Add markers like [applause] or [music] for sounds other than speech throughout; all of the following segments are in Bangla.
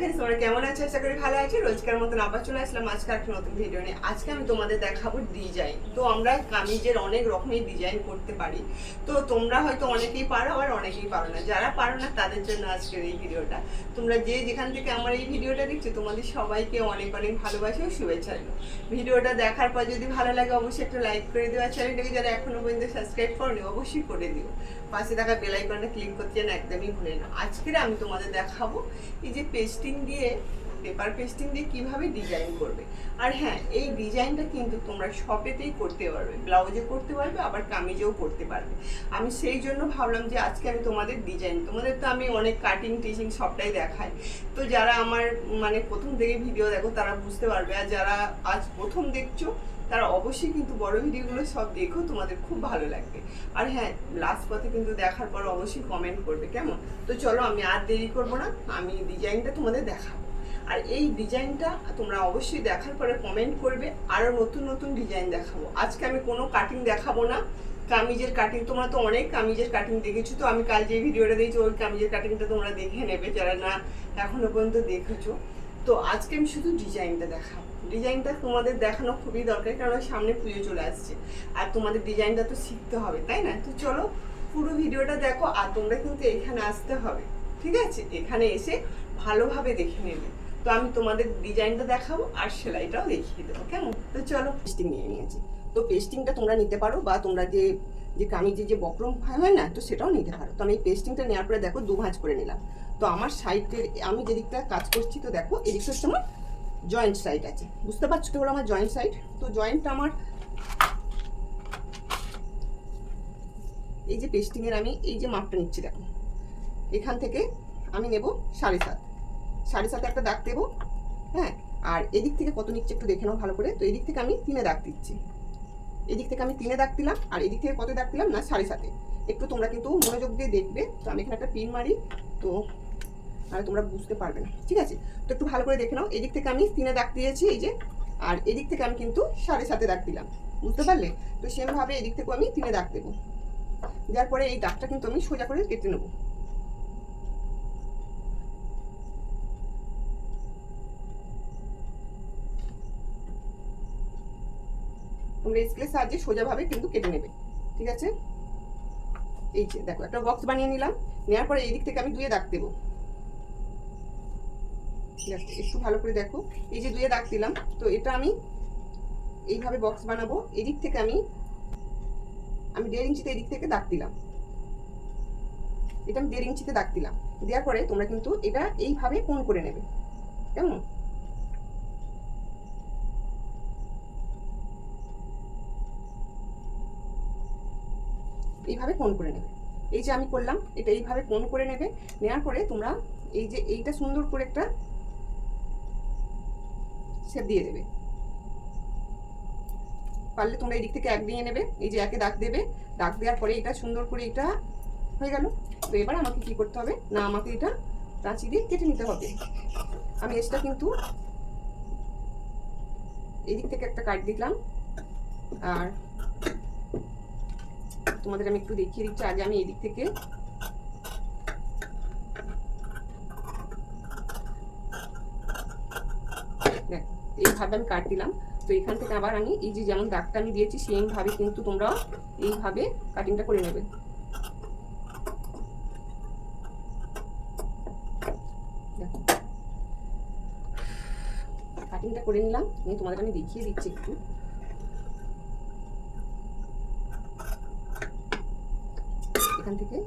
হ্যালো তোমরা কেমন আছো? আশা করি ভালো আছো। রোজকার মতন আবার চলে আসলাম আজকে একটা নতুন ভিডিও নিয়ে। আজকে আমি তোমাদের দেখাবো ডিজাইন তো আমরা কামিজের অনেক রকমের ডিজাইন করতে পারি। তো তোমরা হয়তো অনেকেই পারো, আবার অনেকেই পারো না। যারা পারো না, তাদের জন্য আজকের এই ভিডিওটা তোমরা যে যেখান থেকে আমার এই ভিডিওটা দেখছ, তোমাদের সবাইকে অনেক অনেক ভালোবাসা ও শুভেচ্ছা রইল। ভিডিওটা দেখার পর যদি ভালো লাগে, অবশ্যই একটা লাইক করে দিও। আর চ্যানেলটাকে যারা এখনও পর্যন্ত সাবস্ক্রাইব করনি, অবশ্যই করে দিও। পাশে থাকা বেল আইকনটা ক্লিক করতে যেন একদমই ভুলে না। আজকের আমি তোমাদের দেখাবো এই যে পেস্টিং দিয়ে পেপার পেস্টিং দিয়ে কীভাবে ডিজাইন করবে। আর হ্যাঁ এই ডিজাইনটা কিন্তু তোমরা শপেতেই করতে পারবে ব্লাউজে করতে পারবে, আবার কামিজেও করতে পারবে। আমি সেই জন্য ভাবলাম যে আজকে আমি তোমাদের ডিজাইন তোমাদের তো আমি অনেক কাটিং টিচিং সবটাই দেখাই। তো যারা আমার মানে প্রথম থেকে ভিডিও দেখো, তারা বুঝতে পারবে। আর যারা আজ প্রথম দেখছ তারা অবশ্যই কিন্তু বড় ভিডিওগুলো সব দেখো, তোমাদের খুব ভালো লাগবে। আর হ্যাঁ লাস্ট পথে কিন্তু দেখার পর অবশ্যই কমেন্ট করবে, কেমন? তো চলো আমি আর দেরি করব না, আমি ডিজাইনটা তোমাদের দেখাবো। আর এই ডিজাইনটা তোমরা অবশ্যই দেখার পরে কমেন্ট করবে আরও নতুন নতুন ডিজাইন দেখাবো। আজকে আমি কোনো কাটিং দেখাবো না। কামিজের কাটিং তোমরা তো অনেক কামিজের কাটিং দেখেছ, তো আমি কাল যে ভিডিওটা দিয়েছি ওই কামিজের কাটিংটা তোমরা দেখে নেবে, যারা না এখনও পর্যন্ত দেখেছ। তো আজকে আমি শুধু ডিজাইনটা দেখাবো। ডিজাইনটা তোমাদের দেখানো খুবই দরকার, কারণ সামনে পুজো চলে আসছে। আর তোমাদের ডিজাইনটা তো শিখতে হবে, তাই না? তো চলো, পুরো ভিডিওটা দেখো, আর তোমরা কিন্তু এখানে আসতে হবে, ঠিক আছে? এখানে এসে ভালোভাবে দেখে নেবে। তো আমি তোমাদের ডিজাইনটা দেখাবো, আর সেলাইটাও দেখিয়ে দেবো, কেমন? তো চলো পেস্টিং নিয়ে নিয়েছি। তো পেস্টিংটা তোমরা নিতে পারো, বা তোমরা যে যে কামিজে যে বক্রম হয় না, তো সেটাও নিতে পারো। তো আমি এই পেস্টিংটা নেওয়ার পরে দেখো দু ভাঁজ করে নিলাম। তো আমার সাইডের, আমি যে দিকটা কাজ করছি, তো দেখো, এদিকটা আমার জয়েন্ট সাইড আছে। বুঝতে পারছ হলো আমার জয়েন্ট সাইড তো জয়েন্টটা আমার এই যে পেস্টিংয়ের আমি এই যে মাপটা নিচ্ছি দেখো। এখান থেকে আমি নেব সাড়ে সাত। সাড়ে সাথে একটা দাগ দেবো হ্যাঁ? আর এদিক থেকে কত নিচ্ছে একটু দেখে নাও ভালো করে। তো এদিক থেকে আমি তিনে দাগ দিচ্ছি। এদিক থেকে আমি তিনে দাগ দিলাম, আর এদিক থেকে কত দাগ দিলাম? না, সাড়ে সাতে। একটু তোমরা কিন্তু মনোযোগ দিয়ে দেখবে। তো আমি এখানে একটা পিন মারি। তো আর তোমরা বুঝতে পারবে না। ঠিক আছে? তো একটু ভালো করে দেখে নাও। এদিক থেকে আমি তিনে দাগ দিয়েছি, এই যে। আর এদিক থেকে আমি কিন্তু সাড়ে সাতে দাগ দিলাম। বুঝতে পারলে? তো সেমভাবে এদিক থেকেও আমি তিনে দাগ দেবো। যার পরে এই দাগটা কিন্তু আমি সোজা করে কেটে নেব। তোমরা স্কেলের সাহায্যে সোজাভাবে কিন্তু কেটে নেবে। ঠিক আছে? এই যে, দেখো, একটা বক্স বানিয়ে নিলাম। নেওয়ার পরে এই দিক থেকে আমি দুয়ে দাগ দেবো। ঠিক একটু ভালো করে দেখো। এই যে দুয়ে দাগ দিলাম, তো এটা আমি এইভাবে বক্স বানাবো। এদিক থেকে আমি আমি দেড় ইঞ্চিতে এদিক থেকে দাগ দিলাম। এটা আমি দেড় ইঞ্চিতে দাগ দিলাম। দেওয়ার পরে তোমরা কিন্তু এটা এইভাবে কোন করে নেবে। কেমন? এইভাবে কোন করে নেবে। এই যে আমি করলাম, এটা এইভাবে কোন করে নেবে। নেওয়ার পরে তোমরা এই যে এইটা সুন্দর করে একটা শেপ দিয়ে দেবে। পারলে তোমরা এই দিক থেকে এক দিয়ে নেবে, এই যে একে দাগ দেবে, দাগ দেওয়ার পরে এটা সুন্দর করে এটা হয়ে গেল। তো এবার আমাকে কি করতে হবে? না, আমাকে এটা কাঁচি দিয়ে কেটে নিতে হবে। আমি এসটা কিন্তু এই দিক থেকে একটা কাট দিলাম। আর তোমাদের আমি একটু দেখিয়ে দিচ্ছি, আগে আমি এদিক থেকে দেখ এইভাবে আমি কাট দিলাম। তো এখান থেকে আবার আমি এই যে যেমন দাগটা আমি দিয়েছি সেম ভাবে কিন্তু তোমরা এইভাবে কাটিংটা করে নেবে। কাটিংটা করে নিলাম। নিয়ে তোমাদের আমি দেখিয়ে দিচ্ছি একটু। এখান থেকে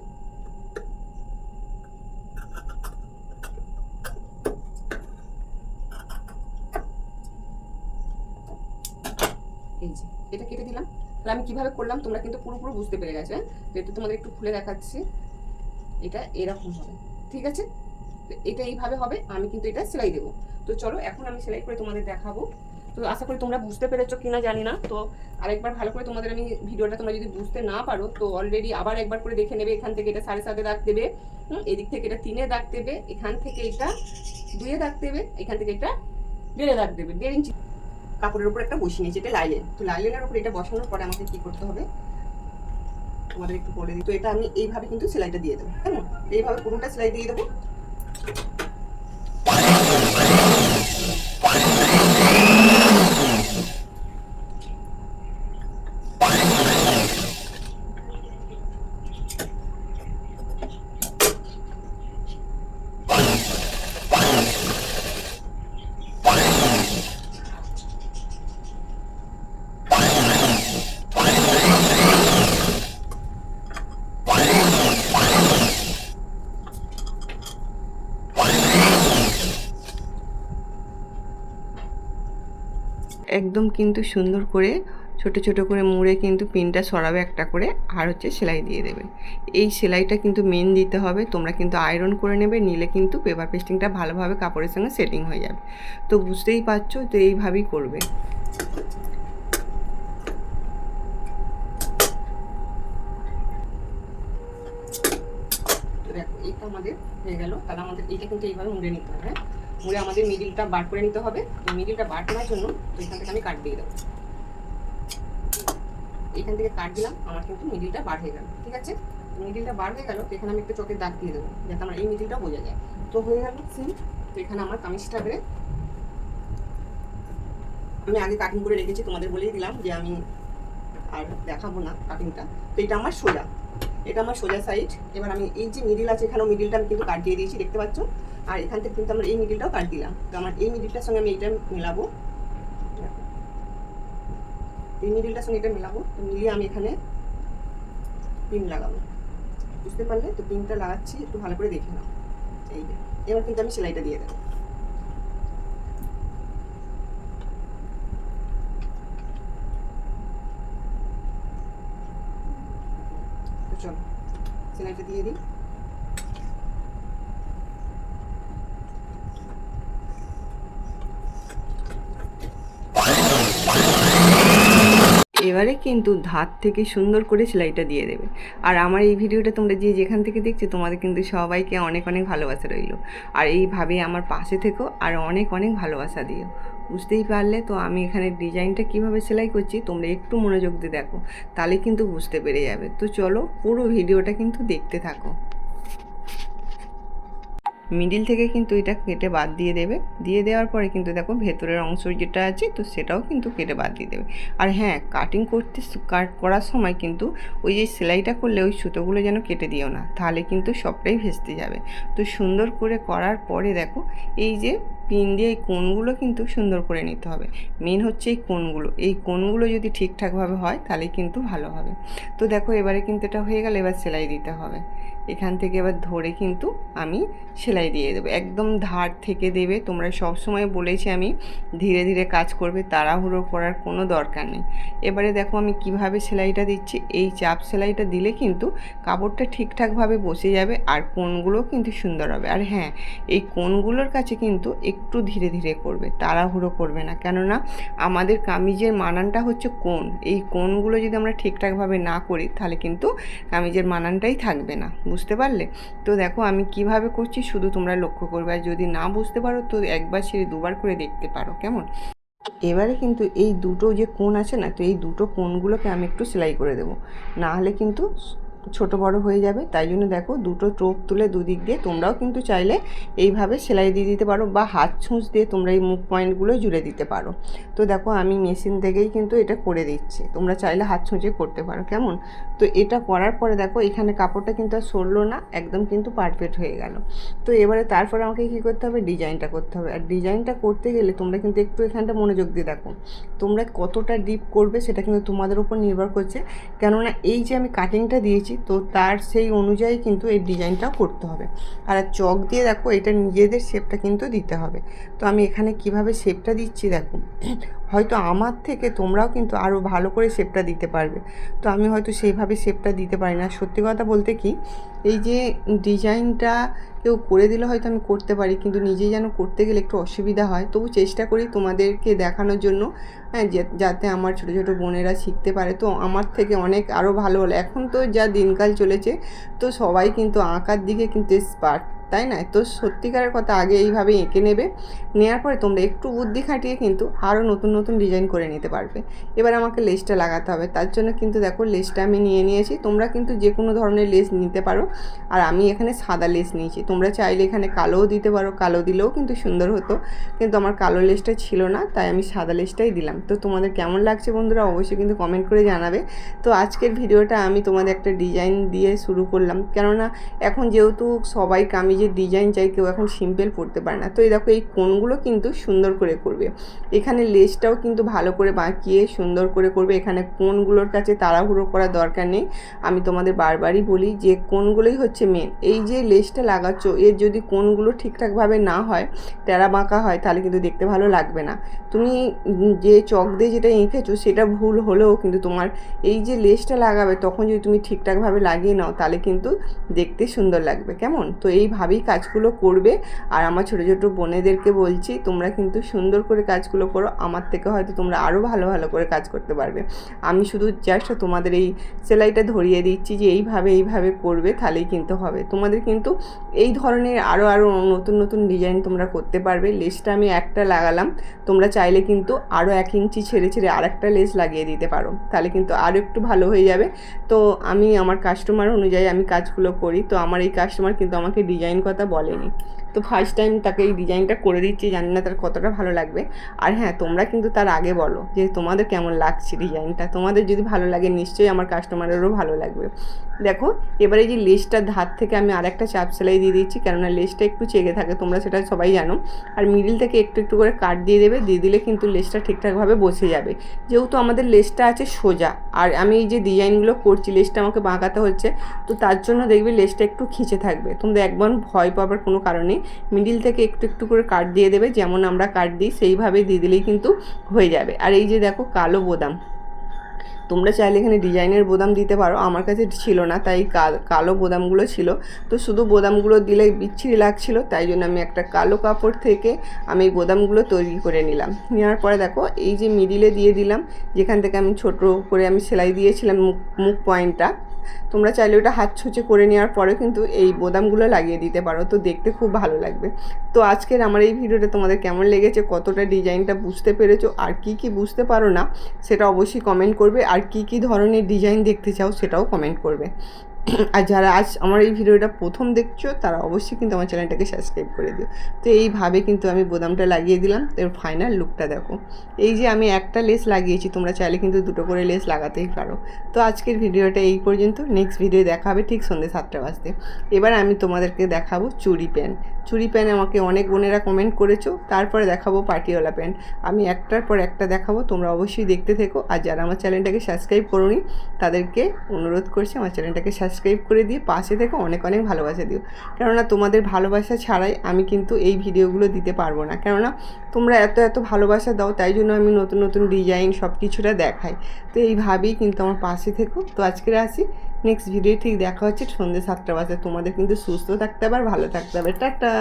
এই যে এটা কেটে দিলাম তাহলে আমি কীভাবে করলাম, তোমরা কিন্তু পুরোপুরো বুঝতে পেরে গেছো হ্যাঁ? তো তোমাদের একটু খুলে দেখাচ্ছি। এটা এরকম হবে, ঠিক আছে? এটা এইভাবে হবে, আমি কিন্তু এটা সেলাই দেবো। তো চলো, এখন আমি সেলাই করে তোমাদের দেখাবো। তো আশা করি তোমরা বুঝতে পেরেছ কিনা জানি না। তো আরেকবার ভালো করে তোমাদের আমি ভিডিওটা তোমরা যদি বুঝতে না পারো, তো অলরেডি আবার একবার করে দেখে নেবে, এখান থেকে এটা সাড়ে সাতে দাগ দেবে এদিক থেকে এটা তিনে দাগ দেবে, এখান থেকে এটা দুয়ে দাগ দেবে, এখান থেকে এটা দেড়ে দাগ দেবে, দেড় ইঞ্চি। কাপড়ের উপর একটা বসিয়ে নিয়েছি, এটা লাইলেন। তো লাইলেনের উপর এটা বসানোর পরে আমাকে কি করতে হবে? তোমাদের একটু বলে দিই। তো এটা আমি এইভাবে কিন্তু সেলাইটা দিয়ে দেবো, কেমন? এইভাবে পুরোটা সেলাই দিয়ে দেবো একদম কিন্তু সুন্দর করে, ছোট ছোট করে মুড়ে কিন্তু পিনটা সরাবে একটা করে আর হচ্ছে সেলাই দিয়ে দেবে। এই সেলাইটা কিন্তু মেন দিতে হবে, তোমরা কিন্তু আয়রন করে নেবে, নিলে কিন্তু পেপার পেস্টিংটা ভালোভাবে কাপড়ের সঙ্গে সেটিং হয়ে যাবে। তো বুঝতেই পারছ, তো এইভাবেই করবে। দেখো এইটা আমাদের হয়ে গেল। তাহলে আমাদের এইটা কিন্তু এইভাবে মুড়ে নিতে হবে। হ্যাঁ আমাদের মিডিলটা বার করে নিতে হবে। মিডিলটা বার করার জন্য তো এখান থেকে আমি কাট দিয়ে দেবো। এখান থেকে কাট দিলাম, আমার কিন্তু মিডিলটা বার হয়ে গেল, ঠিক আছে? মিডিলটা বার হয়ে গেল, তো এখানে আমি একটু চোখের দাগ দিয়ে দেবো, যাতে আমার এই মিডিলটা বোঝা যায়। তো হয়ে গেল সিম তো এখানে আমার কামিজটা বেড়ে আমি আগে কাটিং করে রেখেছি, তোমাদের বলেই দিলাম যে আমি আর দেখাবো না কাটিংটা তো এটা আমার সোজা। এটা আমার সোজা সাইড এবার আমি এই যে মিডিল আছে, এখানেও মিডিলটা আমি কিন্তু কাট দিয়ে দিয়েছি, দেখতে পাচ্ছ? আর এখান থেকে কিন্তু আমরা এই মিডিলটাও কাট দিলাম। তো আমার এই মিডিলটার সঙ্গে আমি এইটা মেলাবো। এই মিডিলটার সঙ্গে এটা মেলাবো। তো মিলিয়ে আমি এখানে পিন লাগাবো। বুঝতে পারলে? তো পিনটা লাগাচ্ছি, একটু ভালো করে দেখে নাও। এই এবার কিন্তু আমি সেলাইটা দিয়ে দেবো। চলো, সেলাইটা দিয়ে দিই। এবারে কিন্তু ধার থেকে সুন্দর করে সেলাইটা দিয়ে দেবে। আর আমার এই ভিডিওটা তোমরা যে যেখান থেকে দেখছ, তোমাদের কিন্তু সবাইকে অনেক অনেক ভালোবাসা রইল। আর এইভাবে আমার পাশে থেকো আর অনেক অনেক ভালোবাসা দিও। বুঝতেই পারলে তো আমি এখানে ডিজাইনটা কীভাবে সেলাই করছি, তোমরা একটু মনোযোগ দিয়ে দেখো, তাহলে কিন্তু বুঝতে পেরে যাবে। তো চলো পুরো ভিডিওটা কিন্তু দেখতে থাকো। মিডিল থেকে কিন্তু এটা কেটে বাদ দিয়ে দেবে। দিয়ে দেওয়ার পরে কিন্তু দেখো ভেতরের অংশ যেটা আছে, তো সেটাও কিন্তু কেটে বাদ দিয়ে দেবে। আর হ্যাঁ কাটিং করতে কাট করার সময় কিন্তু ওই যে সেলাইটা করলে ওই সুতোগুলো যেন কেটে দিও না, তাহলে কিন্তু সবটাই ভেস্তে যাবে। তো সুন্দর করে করার পরে দেখো, এই যে পিন দিয়ে এই কোণগুলো কিন্তু সুন্দর করে নিতে হবে। মেন হচ্ছে এই কোণগুলো। এই কোণগুলো যদি ঠিকঠাকভাবে হয়, তাহলে কিন্তু ভালো হবে। তো দেখো এবারে কিন্তু এটা হয়ে গেলে, এবার সেলাই দিতে হবে। এখান থেকে এবার ধরে কিন্তু আমি সেলাই দিয়ে দেবো। একদম ধার থেকে দেবে। তোমরা সব সময় বলেছি আমি, ধীরে ধীরে কাজ করবে, তাড়াহুড়ো করার কোনো দরকার নেই। এবারে দেখো আমি কীভাবে সেলাইটা দিচ্ছি। এই চাপ সেলাইটা দিলে কিন্তু কাপড়টা ঠিকঠাকভাবে বসে যাবে আর কোণগুলো কিন্তু সুন্দর হবে। আর হ্যাঁ এই কোনগুলোর কাছে কিন্তু একটু ধীরে ধীরে করবে, তাড়াহুড়ো করবে না। কেননা আমাদের কামিজের মানানটা হচ্ছে কোন। এই কোণগুলো যদি আমরা ঠিকঠাকভাবে না করি, তাহলে কিন্তু কামিজের মানানটাই থাকবে না। বুঝতে পারলে? তো দেখো আমি কীভাবে করছি শুধু তোমরা লক্ষ্য করবে আর যদি না বুঝতে পারো তো একবার ছেড়ে দুবার করে দেখতে পারো, কেমন? এবারে কিন্তু এই দুটো যে কোণ আছে না, তো এই দুটো কোণগুলোকে আমি একটু সেলাই করে দেবো। না হলে কিন্তু ছোট বড় হয়ে যাবে, তাই জন্য দেখো দুটো টোপ তুলে দুদিক দিয়ে তোমরাও কিন্তু চাইলে এইভাবে সেলাই দিয়ে দিতে পারো বা হাত ছুঁচ দিয়ে তোমরা এই মুখ পয়েন্টগুলো জুড়ে দিতে পারো। তো দেখো আমি মেশিন থেকেই কিন্তু এটা করে দিচ্ছি, তোমরা চাইলে হাত ছুঁচে করতে পারো, কেমন? তো এটা করার পরে দেখো, এখানে কাপড়টা কিন্তু আর সরলো না, একদম কিন্তু পারফেক্ট হয়ে গেল। তো এবারে তারপরে আমাকে কী করতে হবে? ডিজাইনটা করতে হবে। আর ডিজাইনটা করতে গেলে তোমরা কিন্তু একটু এখানটা মনোযোগ দিয়ে দেখো। তোমরা কতটা ডিপ করবে সেটা কিন্তু তোমাদের উপর নির্ভর করছে। কেননা এই যে আমি কাটিংটা দিয়েছি, তো তার সেই অনুযায়ী কিন্তু এই ডিজাইনটাও করতে হবে। আর চক দিয়ে দেখো, এটা নিজেদের শেপটা কিন্তু দিতে হবে। তো আমি এখানে কীভাবে শেপটা দিচ্ছি দেখো। হয়তো আমার থেকে তোমরাও কিন্তু আরও ভালো করে শেপটা দিতে পারবে। তো আমি হয়তো সেইভাবে শেপটা দিতে পারি না। সত্যি কথা বলতে কি, এই যে ডিজাইনটা কেউ করে দিলে হয়তো আমি করতে পারি, কিন্তু নিজে যেন করতে গেলে একটু অসুবিধা হয়। তবু চেষ্টা করি তোমাদেরকে দেখানোর জন্য হ্যাঁ যাতে আমার ছোটো ছোটো বোনেরা শিখতে পারে। তো আমার থেকে অনেক আরও ভালো হলো। এখন তো যা দিনকাল চলেছে, তো সবাই কিন্তু আঁকার দিকে কিন্তু স্পার্ট তাই না? তো সত্যিকারের কথা আগে এইভাবে এঁকে নেবে। নেওয়ার পরে তোমরা একটু বুদ্ধি খাটিয়ে কিন্তু আরও নতুন নতুন ডিজাইন করে নিতে পারবে। এবার আমাকে লেসটা লাগাতে হবে। তার জন্য কিন্তু দেখো লেসটা আমি নিয়ে নিয়েছি। তোমরা কিন্তু যে কোনো ধরনের লেস নিতে পারো। আর আমি এখানে সাদা লেস নিয়েছি। তোমরা চাইলে এখানে কালোও দিতে পারো। কালো দিলেও কিন্তু সুন্দর হতো। কিন্তু আমার কালো লেসটা ছিল না, তাই আমি সাদা লেসটাই দিলাম। তো তোমাদের কেমন লাগছে বন্ধুরা অবশ্যই কিন্তু কমেন্ট করে জানাবে। তো আজকের ভিডিওটা আমি তোমাদের একটা ডিজাইন দিয়ে শুরু করলাম। কেননা এখন যেহেতু সবাই কামিজ কামিজের ডিজাইন চাই কেউ এখন সিম্পল পরতে পারে না। তো এই দেখো, এই কোনগুলো কিন্তু সুন্দর করে করবে। এখানে লেসটাও কিন্তু ভালো করে বাঁকিয়ে সুন্দর করে করবে। এখানে কোনগুলোর কাছে তাড়াহুড়ো করার দরকার নেই। আমি তোমাদের বারবারই বলি যে, কোনগুলোই হচ্ছে মেন এই যে লেসটা লাগাচ্ছ, এর যদি কোনগুলো ঠিকঠাকভাবে না হয়, টেরা বাঁকা হয়, তাহলে কিন্তু দেখতে ভালো লাগবে না। তুমি যে চক দিয়ে যেটা এঁকেছো, সেটা ভুল হলেও কিন্তু তোমার এই যে লেসটা লাগাবে, তখন যদি তুমি ঠিকঠাকভাবে লাগিয়ে নাও, তাহলে কিন্তু দেখতে সুন্দর লাগবে। কেমন? তো এইভাবেই কাজগুলো করবে। আর আমার ছোটো ছোটো বোনেদেরকে বলছি, তোমরা কিন্তু সুন্দর করে কাজগুলো করো, আমার থেকে হয়তো তোমরা আরও ভালো ভালো করে কাজ করতে পারবে। আমি শুধু জাস্ট তোমাদের এই সেলাইটা ধরিয়ে দিচ্ছি যে এইভাবে এইভাবে করবে, তাহলেই কিন্তু হবে। তোমাদের কিন্তু এই ধরনের আরও আরও নতুন নতুন ডিজাইন তোমরা করতে পারবে। লেসটা আমি একটা লাগালাম, তোমরা চাইলে কিন্তু আরও এক ইঞ্চি ছেড়ে ছেড়ে আর একটা লেস লাগিয়ে দিতে পারো। তাহলে কিন্তু আরও একটু ভালো হয়ে যাবে। তো আমি আমার কাস্টমার অনুযায়ী আমি কাজগুলো করি। তো আমার এই কাস্টমার কিন্তু আমাকে ডিজাইন কথা বলেনি। তো ফার্স্ট টাইম তাকে এই ডিজাইনটা করে দিচ্ছি, জানি না তার কতটা ভালো লাগবে। আর হ্যাঁ তোমরা কিন্তু তার আগে বলো যে তোমাদের কেমন লাগছে ডিজাইনটা তোমাদের যদি ভালো লাগে, নিশ্চয়ই আমার কাস্টমারেরও ভালো লাগবে। দেখো, এবারে যে লেসটার ধার থেকে আমি আরেকটা চাপ সেলাই দিয়ে দিচ্ছি, কেননা লেসটা একটু চেগে থাকে, তোমরা সেটা সবাই জানো। আর মিডিল থেকে একটু একটু করে কাট দিয়ে দেবে, দিয়ে দিলে কিন্তু লেসটা ঠিকঠাকভাবে বসে যাবে। যেহেতু আমাদের লেসটা আছে সোজা, আর আমি এই যে ডিজাইনগুলো করছি লেসটা আমাকে বাঁকাতে হচ্ছে, তো তার জন্য দেখবে লেসটা একটু খিচে থাকবে। তোমরা একবার ভয় পাবার কোনো কারণ মিডিল থেকে একটু একটু করে কাট দিয়ে দেবে, যেমন আমরা কাট দিই সেইভাবে দিয়ে দিলেই কিন্তু হয়ে যাবে। আর এই যে দেখো কালো বোদাম, তোমরা চাইলে এখানে ডিজাইনের বোদাম দিতে পারো, আমার কাছে ছিল না, তাই কালো বোদামগুলো ছিল। তো শুধু বোদামগুলো দিলে বিচ্ছিরি লাগছিল, তাই জন্য আমি একটা কালো কাপড় থেকে আমি এই বোদামগুলো তৈরি করে নিলাম। নেওয়ার পরে দেখো, এই যে মিডিলে দিয়ে দিলাম, যেখান থেকে আমি ছোট করে আমি সেলাই দিয়েছিলাম মুখ মুখ পয়েন্টটা তোমরা চাইলে ওটা হাত ছুঁচে করে নেওয়ার পরে কিন্তু এই বোদামগুলো লাগিয়ে দিতে পারো। তো দেখতে খুব ভালো লাগবে। তো আজকের আমার এই ভিডিওটা তোমাদের কেমন লেগেছে, কতটা ডিজাইনটা বুঝতে পেরেছ, আর কি কি বুঝতে পারো না, সেটা অবশ্যই কমেন্ট করবে। আর কি কি ধরনের ডিজাইন দেখতে চাও, সেটাও কমেন্ট করবে। [clears throat] আর যারা আজ আমার এই ভিডিওটা প্রথম দেখছ, তারা অবশ্যই কিন্তু আমার চ্যানেলটাকে সাবস্ক্রাইব করে দিও। তো এইভাবে কিন্তু আমি বোদামটা লাগিয়ে দিলাম, এর ফাইনাল লুকটা দেখো। এই যে আমি একটা লেস লাগিয়েছি, তোমরা চাইলে কিন্তু দুটো করে লেস লাগাতেই পারো। তো আজকের ভিডিওটা এই পর্যন্ত নেক্সট ভিডিও দেখা হবে ঠিক সন্ধ্যে সাতটা বাজতে। এবার আমি তোমাদেরকে দেখাবো চুরি প্যান্ট। চুড়ি প্যান্ট আমাকে অনেক বোনেরা কমেন্ট করেছ, তারপরে দেখাবো পার্টিওয়ালা প্যান্ট। আমি একটার পর একটা দেখাবো, তোমরা অবশ্যই দেখতে থেকো। আর যারা আমার চ্যানেলটাকে সাবস্ক্রাইব করোনি, তাদেরকে অনুরোধ করছি আমার চ্যানেলটাকে সাবস্ক্রাইব করে দিয়ে পাশে থেকে, অনেক অনেক ভালোবাসা দিও। কেননা তোমাদের ভালোবাসা ছাড়াই আমি কিন্তু এই ভিডিওগুলো দিতে পারব না। কেননা তোমরা এত এত ভালোবাসা দাও, তাই জন্য আমি নতুন নতুন ডিজাইন সব কিছুটা দেখাই। তো এইভাবেই কিন্তু আমার পাশে থেকো। তো আজকে আসি নেক্সট ভিডিও ঠিক দেখা হচ্ছে। সন্ধ্যে সাতটা বাজে। তোমাদের কিন্তু সুস্থ থাকতে হবে আর ভালো থাকতে হবে। টাটা!